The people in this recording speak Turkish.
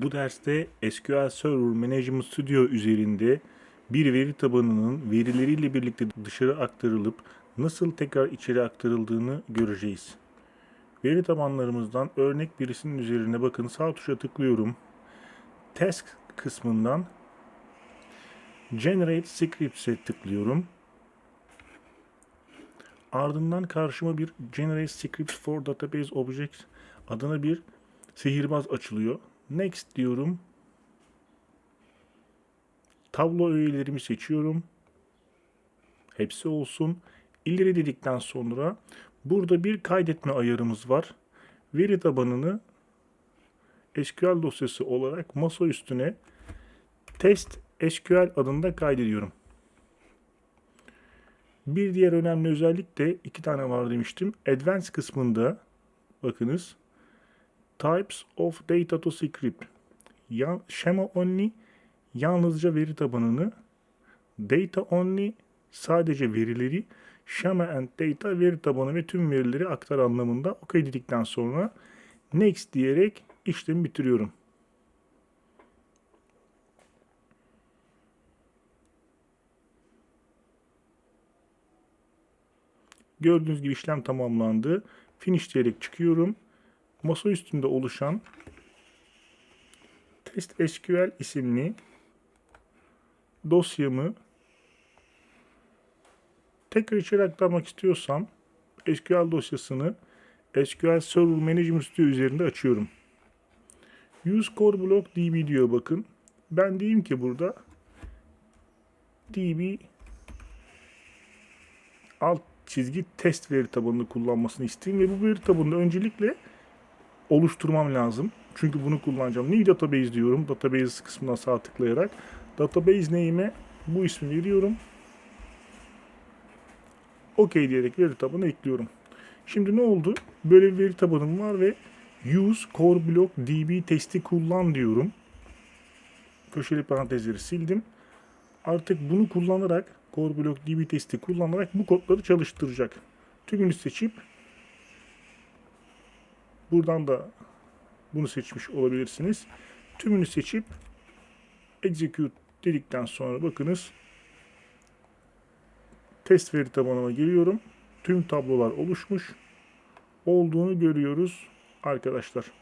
Bu derste SQL Server Management Studio üzerinde bir veri tabanının verileriyle birlikte dışarı aktarılıp nasıl tekrar içeri aktarıldığını göreceğiz. Veri tabanlarımızdan örnek birisinin üzerine bakın sağ tuşa tıklıyorum. Task kısmından Generate Scripts'e tıklıyorum. Ardından karşıma bir Generate Scripts for Database Objects adına bir sihirbaz açılıyor. Next diyorum. Tablo öğelerimi seçiyorum. Hepsi olsun. İleri dedikten sonra burada bir kaydetme ayarımız var. Veri tabanını SQL dosyası olarak masa üstüne test SQL adında kaydediyorum. Bir diğer önemli özellik de iki tane var demiştim. Advanced kısmında bakınız Types of Data to Script. Ya, schema only yalnızca veri tabanını, data only sadece verileri, schema and data veri tabanı ve tüm verileri aktar anlamında OK dedikten sonra next diyerek işlemi bitiriyorum. Gördüğünüz gibi işlem tamamlandı. Finish diyerek çıkıyorum. Masa üstünde oluşan test SQL isimli dosyamı tekrar içeri aktarmak istiyorsam SQL dosyasını SQL Server Management Studio üzerinde açıyorum. Use Core Block DB diyor bakın. Ben diyeyim ki burada DB alt çizgi test veri tabanını kullanmasını isteyeyim ve bu veri tabanını öncelikle oluşturmam lazım. Çünkü bunu kullanacağım. New Database diyorum. Database kısmına sağ tıklayarak. Database name'e bu ismi veriyorum. OK diyerek veri tabanı ekliyorum. Şimdi ne oldu? Böyle bir veri tabanım var ve use core block db testi kullan diyorum. Köşeli parantezleri sildim. Artık bunu kullanarak core block db testi kullanarak bu kodları çalıştıracak. Tümünü seçip buradan da bunu seçmiş olabilirsiniz. Tümünü seçip execute dedikten sonra bakınız test veri tabanıma geliyorum. Tüm tablolar oluşmuş olduğunu görüyoruz arkadaşlar.